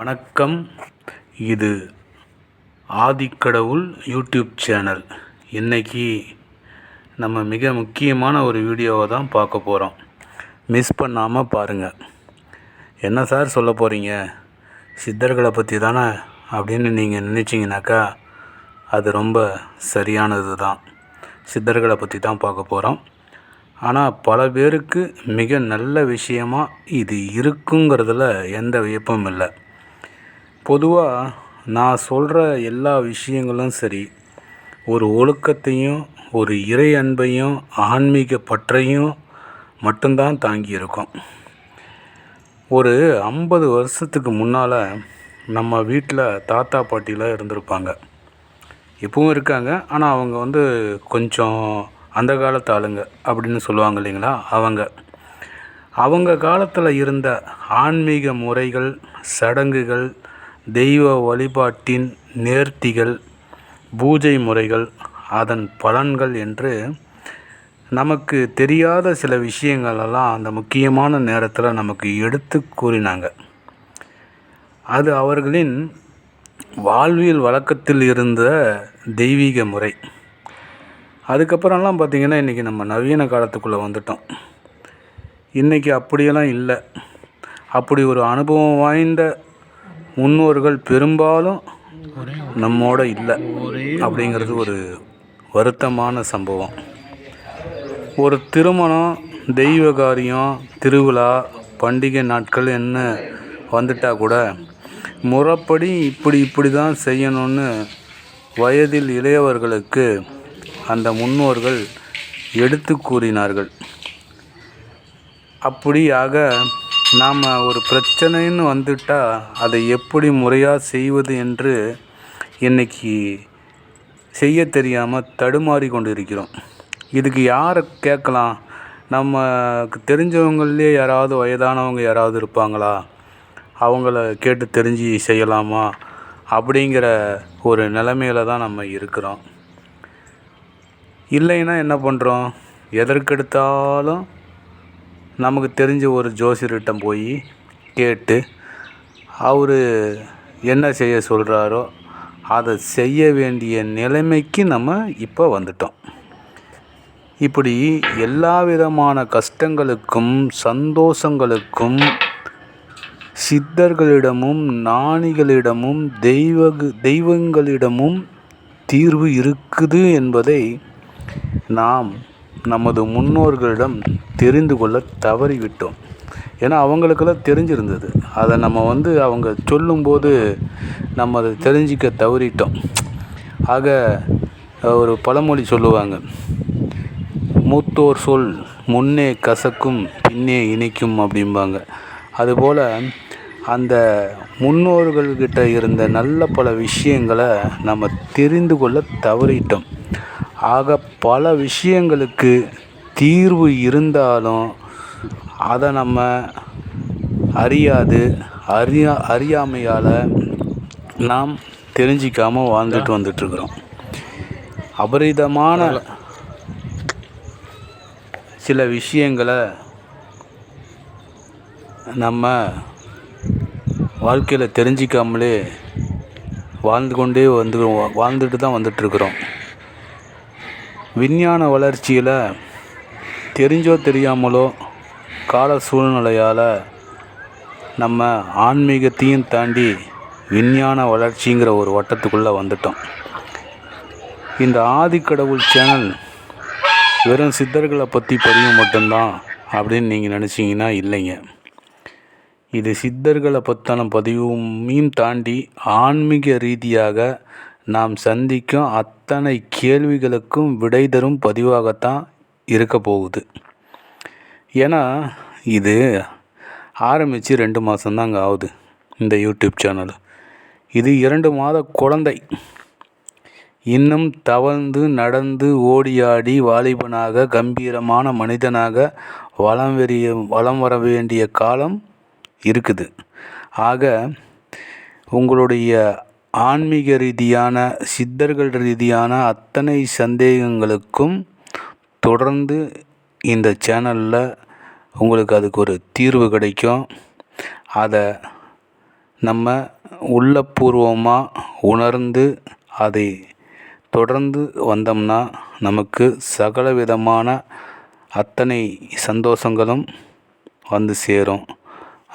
வணக்கம். இது ஆதிக்கடவுள் YouTube channel. இன்றைக்கி நம்ம மிக முக்கியமான ஒரு வீடியோவை தான் பார்க்க போகிறோம் மிஸ் பண்ணாமல் பாருங்கள் என்ன சார் சொல்ல போகிறீங்க சித்தர்களை பற்றி தானே அப்படின்னு நீங்கள் நினச்சிங்கனாக்கா அது ரொம்ப சரியானது தான். சித்தர்களை பற்றி தான் பார்க்க போகிறோம் ஆனால் பல பேருக்கு மிக நல்ல விஷயமாக இது இருக்குங்கிறதுல எந்த வியப்பும் இல்லை. பொதுவாக நான் சொல்கிற எல்லா விஷயங்களும் சரி ஒரு ஒழுக்கத்தையும் ஒரு இறை அன்பையும் ஆன்மீக பற்றையும் மட்டும்தான் தாங்கி இருக்கும். ஒரு ஐம்பது வருஷத்துக்கு முன்னால் நம்ம வீட்டில் தாத்தா பாட்டிலாம் இருந்திருப்பாங்க. இப்பவும் இருக்காங்க. ஆனால் அவங்க வந்து கொஞ்சம் அந்த காலத்து ஆளுங்க அப்படின்னு சொல்லுவாங்க இல்லைங்களா? அவங்க. அவங்க காலத்தில் இருந்த ஆன்மீக முறைகள் சடங்குகள் தெய்வ வழிபாட்டின் நேர்த்திகள் பூஜை முறைகள் அதன் பலன்கள் என்று நமக்கு தெரியாத சில விஷயங்களெல்லாம் அந்த முக்கியமான நேரத்தில் நமக்கு எடுத்து கூறினாங்க. அது அவர்களின் வாழ்வியல் வழக்கத்தில் இருந்த தெய்வீக முறை. அதுக்கப்புறம்லாம் பார்த்திங்கன்னா இன்றைக்கி நம்ம நவீன காலத்துக்குள்ளே வந்துட்டோம். இன்றைக்கி அப்படியெல்லாம் இல்லை. அப்படி ஒரு அனுபவம் வாய்ந்த முன்னோர்கள் பெரும்பாலும் நம்மோட இல்லை அப்படிங்கிறது ஒரு வருத்தமான சம்பவம். ஒரு திருமணம் தெய்வ காரியம் திருவிழா பண்டிகை நாட்கள் என்ன வந்துட்டால் கூட முறைப்படி இப்படி இப்படி தான் செய்யணும்னு வயதில் இளையவர்களுக்கு அந்த முன்னோர்கள் எடுத்து கூறினார்கள். அப்படியாக நாம் ஒரு பிரச்சனைன்னு வந்துட்டால் அதை எப்படி முறையாக செய்வது என்று இன்றைக்கி செய்ய தெரியாமல் தடுமாறி கொண்டு இருக்கிறோம் இதுக்கு யாரை கேட்கலாம்? நமக்கு தெரிஞ்சவங்களே யாராவது வயதானவங்க யாராவது இருப்பாங்களா? அவங்கள கேட்டு தெரிஞ்சு செய்யலாமா? அப்படிங்கிற ஒரு நிலமையில தான் நம்ம இருக்கிறோம். இல்லைன்னா என்ன பண்ணுறோம் எதற்கெடுத்தாலும் நமக்கு தெரிஞ்ச ஒரு ஜோசியர்கிட்ட போய் கேட்டு அவர் என்ன செய்ய சொல்கிறாரோ அதை செய்ய வேண்டிய நிலைமைக்கு நம்ம இப்போ வந்துட்டோம். இப்படி எல்லா விதமான கஷ்டங்களுக்கும் சந்தோஷங்களுக்கும் சித்தர்களிடமும் ஞானிகளிடமும் தெய்வ தெய்வங்களிடமும் தீர்வு இருக்குது என்பதை நாம் நமது முன்னோர்களிடம் தெரிந்து கொள்ள தவறிவிட்டோம். ஏன்னா அவங்களுக்கெல்லாம் தெரிஞ்சிருந்தது. அதை நம்ம வந்து அவங்க சொல்லும்போது நம்ம அதை தெரிஞ்சிக்க தவறிட்டோம். ஆக ஒரு பழமொழி சொல்லுவாங்க. மூத்தோர் சொல் முன்னே கசக்கும் பின்னே இணைக்கும் அப்படிம்பாங்க. அதுபோல் அந்த முன்னோர்கள்கிட்ட இருந்த நல்ல பல விஷயங்களை நம்ம தெரிந்து கொள்ள தவறிட்டோம். ஆக பல விஷயங்களுக்கு தீர்வு இருந்தாலும் அதை நம்ம அறியாது அறியா அறியாமையால் நாம் தெரிஞ்சிக்காமல் வாழ்ந்துட்டு வந்துட்டுருக்குறோம். அபரிதமான சில விஷயங்களை நம்ம வாழ்க்கையில் தெரிஞ்சிக்காமலே வாழ்ந்து கொண்டே வந்து வாழ்ந்துட்டு தான் வந்துட்டுருக்குறோம். விஞ்ஞான வளர்ச்சியில் தெரிஞ்சோ தெரியாமலோ கால சூழ்நிலையால் நம்ம ஆன்மீகத்தையும் தாண்டி விஞ்ஞான வளர்ச்சிங்கிற ஒரு வட்டத்துக்குள்ளே வந்துட்டோம். இந்த ஆதிக்கடவுள் சேனல் வெறும் சித்தர்களை பற்றி பதிவு மட்டும்தான் அப்படின்னு நீங்கள் நினச்சிங்கன்னா இல்லைங்க. இது சித்தர்களை பற்றின பதிவுமையும் தாண்டி ஆன்மீக ரீதியாக நாம் சந்திக்கும் அத்தனை கேள்விகளுக்கும் விடை தரும் பதிவாகத்தான் இருக்க போகுது. ஏன்னா இது ஆரம்பித்து ரெண்டு மாதம்தாங்க ஆகுது இந்த யூடியூப் சேனல். இது இரண்டு மாத குழந்தை. இன்னும் தவழ்ந்து நடந்து ஓடியாடி வாலிபனாக கம்பீரமான மனிதனாக வளம் வெறிய வளம் வர வேண்டிய காலம் இருக்குது. ஆக உங்களுடைய ஆன்மீக ரீதியான சித்தர்கள் ரீதியான அத்தனை சந்தேகங்களுக்கும் தொடர்ந்து இந்த சேனலில் உங்களுக்கு அதுக்கு ஒரு தீர்வு கிடைக்கும். அதை நம்ம உள்ளபூர்வமாக உணர்ந்து அதை தொடர்ந்து வந்தோம்னா நமக்கு சகல விதமான அத்தனை சந்தோஷங்களும் வந்து சேரும்.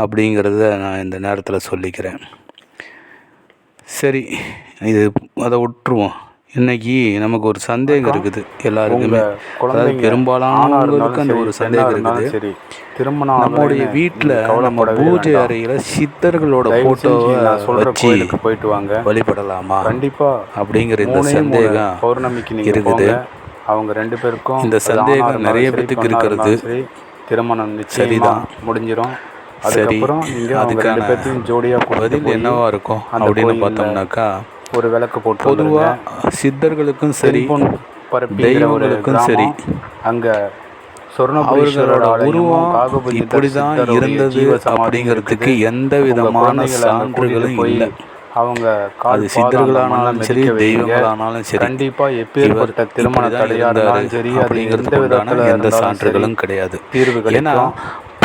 அப்படிங்கிறத நான் இந்த நேரத்தில் சொல்லிக்கிறேன். சரி இது அதை விட்டுருவோம். இன்னைக்கு நமக்கு ஒரு சந்தேகம் இருக்குது எல்லாருக்குமே. அதாவது பெரும்பாலானவங்களுக்கு அந்த ஒரு சந்தேகம் இருக்குது. சரி திருமணம் நம்முடைய வீட்டில் நம்ம பூஜை அறையில் சித்தர்களோட ஃபோட்டோவை வச்சு போயிட்டு வாங்க. வழிபடலாமா? கண்டிப்பா. அப்படிங்கிற இந்த சந்தேகம் பௌர்ணமிக்கு இருக்குது. அவங்க ரெண்டு பேருக்கும் இந்த சந்தேகம் நிறைய பேத்துக்கு இருக்கிறது. திருமணம் சரிதான். முடிஞ்சிரும். சரி அதுக்கப்புறம் ரெண்டு அதுக்கான பேர்த்தையும் ஜோடியா கூட்டிட்டு பதில் என்னவா இருக்கும் அப்படின்னு பார்த்தோம்னாக்கா ஒரு விளக்கு போட்டு. பொதுவாக சித்தர்களுக்கும் சரி தெய்வங்களுக்கும் சரி. அங்க அவர்களோட உருவம் இப்படிதான் இருந்தது அப்படிங்கிறதுக்கு. எந்த விதமான சான்றுகளும் இல்லை அவங்க அது பாதம் சித்தர்களானாலும் சரி. தெய்வங்களானாலும் சரி கண்டிப்பா எப்பேற்பட்ட திருமண தடையா இருந்தாலும் சரி அது எந்த விதத்துல எந்த சான்றுகளும் சரி, கிடையாது ஏன்னா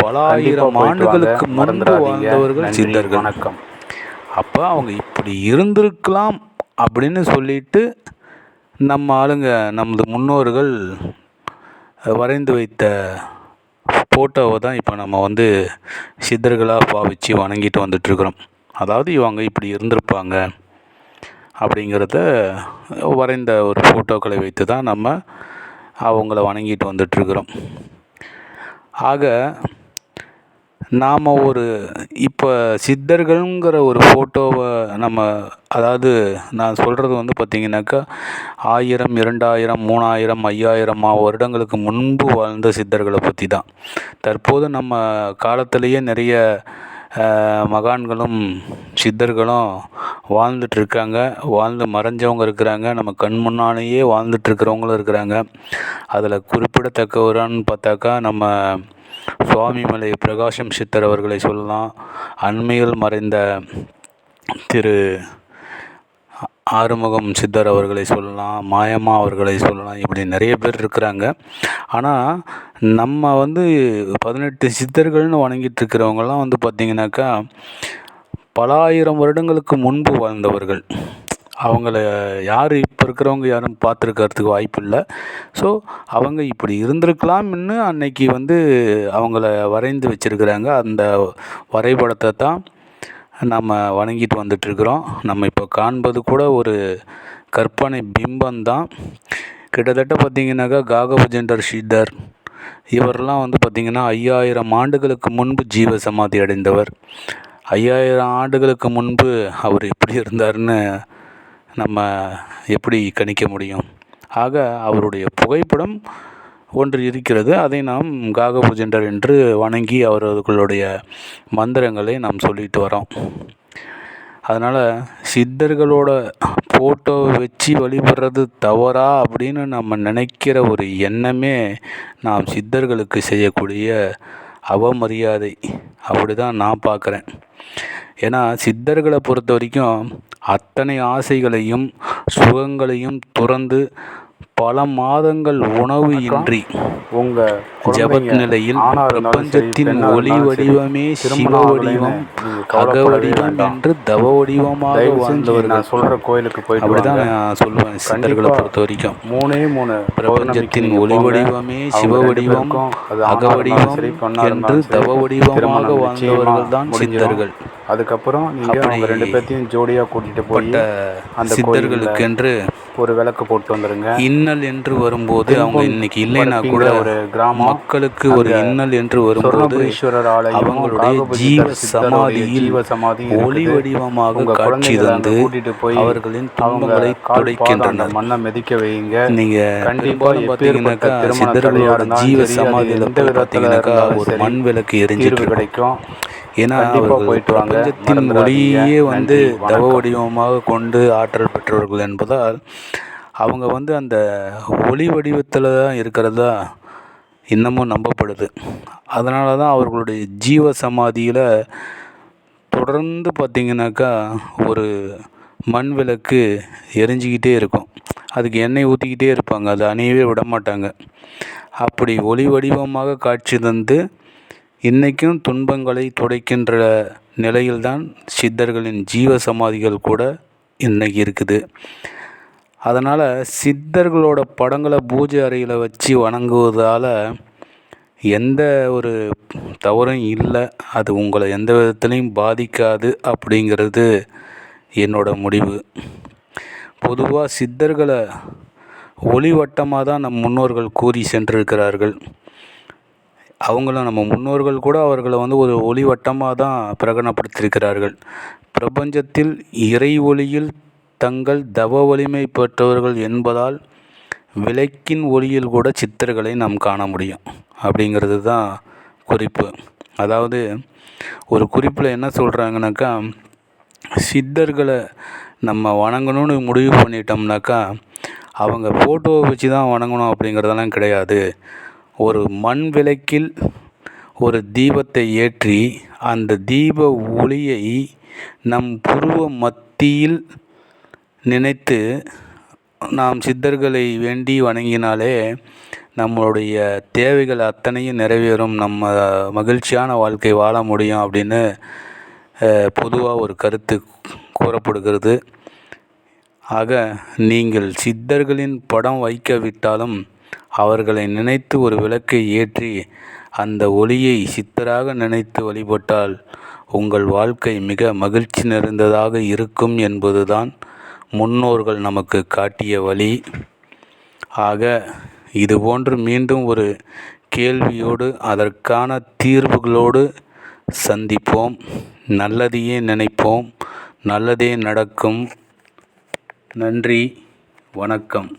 பல ஆயிரம் ஆண்டுகளுக்கு. முன்பு. வாழ்ந்தவர்கள் சித்தர்கள் வணக்கம் அப்போ அவங்க இப்படி இருந்திருக்கலாம் அப்படின்னு சொல்லிட்டு நம்ம ஆளுங்க நமது முன்னோர்கள் வரைந்து வைத்த ஃபோட்டோவை தான் இப்போ நம்ம வந்து சித்தர்களாக பாவிச்சு வணங்கிட்டு வந்துட்டுருக்குறோம் அதாவது இவங்க இப்படி இருந்திருப்பாங்க அப்படிங்கிறத வரைந்த ஒரு ஃபோட்டோக்களை வைத்து தான் நம்ம அவங்கள வணங்கிட்டு வந்துட்டுருக்குறோம் ஆக நாம் ஒரு இப்போ சித்தர்கள்ங்கிற ஒரு ஃபோட்டோவை நம்ம அதாவது நான் சொல்கிறது வந்து பார்த்திங்கனாக்கா ஆயிரம் இரண்டாயிரம் மூணாயிரம் ஐயாயிரம் வருடங்களுக்கு முன்பு வாழ்ந்த சித்தர்களை பற்றி தான் தற்போது நம்ம காலத்திலேயே நிறைய மகான்களும் சித்தர்களும் வாழ்ந்துட்டுருக்காங்க. வாழ்ந்து மறைஞ்சவங்க இருக்கிறாங்க. நம்ம கண் முன்னாலேயே வாழ்ந்துட்டுருக்கிறவங்களும் இருக்கிறாங்க. அதில் குறிப்பிடத்தக்கவரான்னு பார்த்தாக்கா நம்ம சுவாமிமலை பிரகாஷம் சித்தர் அவர்களை சொல்லலாம். அண்மையில் மறைந்த திரு ஆறுமுகம் சித்தர் அவர்களை சொல்லலாம் மாயம்மா அவர்களை சொல்லலாம் இப்படி நிறைய பேர் இருக்கிறாங்க. ஆனால் நம்ம வந்து பதினெட்டு சித்தர்கள்னு வணங்கிட்டு இருக்கிறவங்கலாம் வந்து பார்த்திங்கனாக்கா பல ஆயிரம் வருடங்களுக்கு முன்பு வாழ்ந்தவர்கள். அவங்கள யார் இப்போ இருக்கிறவங்க யாரும் பார்த்துருக்கறதுக்கு வாய்ப்பு இல்லை. ஸோ அவங்க இப்படி இருந்திருக்கலாம்னு அன்னைக்கு வந்து அவங்கள வரைந்து வச்சிருக்கிறாங்க. அந்த வரைபடத்தை தான் நம்ம வணங்கிட்டு வந்துட்டுருக்குறோம். நம்ம இப்போ காண்பது கூட ஒரு கற்பனை பிம்பம்தான் கிட்டத்தட்ட பார்த்திங்கனாக்கா காகபஜெண்டர் ஸ்ரீதர் இவரெல்லாம் வந்து பார்த்திங்கன்னா ஐயாயிரம் ஆண்டுகளுக்கு முன்பு ஜீவ சமாதி அடைந்தவர். ஐயாயிரம் ஆண்டுகளுக்கு முன்பு அவர் எப்படி இருந்தாருன்னு நம்ம எப்படி கணிக்க முடியும்? ஆக அவருடைய புகைப்படம் ஒன்று இருக்கிறது. அதை நாம் காகபுஜெண்டர் என்று வணங்கி அவர்களுடைய மந்திரங்களை நாம் சொல்லிட்டு வரோம். அதனால் சித்தர்களோட ஃபோட்டோ வச்சு வழிபடுறது தவறா அப்படின்னு நம்ம நினைக்கிற ஒரு எண்ணமே நாம் சித்தர்களுக்கு செய்யக்கூடிய அவமரியாதை. அப்படி தான் நான் பார்க்குறேன். ஏன்னா சித்தர்களை பொறுத்த வரைக்கும் அத்தனை ஆசைகளையும் சுகங்களையும் துறந்து பல மாதங்கள் உணவு இன்றி உங்க ஜபத் நிலையில் பிரபஞ்சத்தின் ஒளி வடிவமே சிவ வடிவம் அக வடிவம். என்று தவ வடிவமாக வாழ்ந்தவர்கள் நான் சொல்ற கோயிலுக்கு போயிட்டு அப்படிதான். நான் சொல்லுவேன் சித்தர்களை கண்டிப்பா பொறுத்த வரைக்கும் மூணே மூணு பிரபஞ்சத்தின் ஒளி. வடிவமே சிவ வடிவம் அக வடிவம் என்று தவ வடிவமாக வாழ்ந்தவர்கள் தான். சித்தர்கள் அதுக்கப்புறம் நீங்க அவங்க ரெண்டு பேர்த்தையும் ஜோடியா கூட்டிட்டு போய் அந்த சித்தர்களுக்கென்று ஒரு விளக்கு போட்டு வந்துருங்க. இன்னல் என்று வரும்போது அவங்க இன்னைக்கு இல்லைன்னா கூட ஒரு கிராமம் மக்களுக்கு ஒரு இன்னல் என்று வரும்போது அவங்களுடைய ஜீவ சமாதியில் சமாதியும் ஒளி. வடிவமாக காட்சி தந்து கூட்டிட்டு போய் அவர்களின் துன்பங்களை துடைக்கின்றனர். மண்ணை மிதிக்க வைங்க நீங்க கண்டிப்பா பார்த்தீங்கன்னாக்கா சித்தர்களோட ஜீவ சமாதியில பார்த்தீங்கன்னாக்கா ஒரு மண் விளக்கு எரிஞ்சிட்டு கிடைக்கும். ஏன்னா போயிட்டு. பிரபஞ்சத்தின். ஒளியே வந்து தவ. வடிவமாக கொண்டு ஆற்றல் பெற்றவர்கள் என்பதால் அவங்க வந்து அந்த ஒளி வடிவத்தில் தான் இருக்கிறதா இன்னமும் நம்பப்படுது அதனால தான் அவர்களுடைய ஜீவ சமாதியில் தொடர்ந்து பார்த்திங்கனாக்கா ஒரு மண் விளக்கு எரிஞ்சிக்கிட்டே இருக்கும் அதுக்கு எண்ணெய் ஊற்றிக்கிட்டே இருப்பாங்க அதை அணையவே விட மாட்டாங்க அப்படி ஒளி வடிவமாக காட்சி தந்து இன்றைக்கும் துன்பங்களை துடைக்கின்ற நிலையில்தான் சித்தர்களின் ஜீவ சமாதிகள் கூட இன்றைக்கி இருக்குது. அதனால் சித்தர்களோட படங்களை பூஜை அறையில் வச்சு வணங்குவதால் எந்த ஒரு தவறும் இல்லை. அது உங்களை எந்த விதத்துலையும் பாதிக்காது அப்படிங்கிறது என்னோட முடிவு. பொதுவாக சித்தர்களை ஒளிவட்டமாக தான் நம் முன்னோர்கள் கூறி சென்றிருக்கிறார்கள். அவங்களும் நம்ம முன்னோர்கள் கூட அவர்களை வந்து ஒரு ஒளிவட்டமாக தான் பிரகடனப்படுத்தியிருக்கிறார்கள். பிரபஞ்சத்தில் இறை ஒளியில் தங்கள் தவ வலிமை பெற்றவர்கள் என்பதால் விளக்கின் ஒளியில் கூட சித்தர்களை நாம் காண முடியும். அப்படிங்கிறது தான் குறிப்பு. அதாவது ஒரு குறிப்பில் என்ன சொல்கிறாங்கனாக்கா சித்தர்களை நம்ம வணங்கணும்னு முடிவு பண்ணிட்டோம்னாக்கா அவங்க ஃபோட்டோவை வச்சு தான் வணங்கணும் அப்படிங்கிறதெல்லாம் கிடையாது. ஒரு மண் விளக்கில் ஒரு தீபத்தை ஏற்றி அந்த தீப ஒளியை நம் புருவ மத்தியில் நினைத்து நாம் சித்தர்களை வேண்டி வணங்கினாலே நம்மளுடைய தேவைகள் அத்தனையும் நிறைவேறும். நம்ம மகிழ்ச்சியான வாழ்க்கை வாழ முடியும் அப்படின்னு பொதுவாக ஒரு கருத்து கூறப்படுகிறது. ஆக நீங்கள் சித்தர்களின் படம் வைக்கவிட்டாலும் அவர்களை நினைத்து ஒரு விளக்கை ஏற்றி அந்த ஒளியை சித்தராக நினைத்து வழிபட்டால் உங்கள் வாழ்க்கை மிக மகிழ்ச்சி நிறைந்ததாக இருக்கும் என்பதுதான் முன்னோர்கள் நமக்கு காட்டிய வழி. ஆக இதுபோன்று மீண்டும் ஒரு கேள்வியோடு அதற்கான தீர்வுகளோடு சந்திப்போம். நல்லதையே நினைப்போம். நல்லதே நடக்கும். நன்றி. வணக்கம்.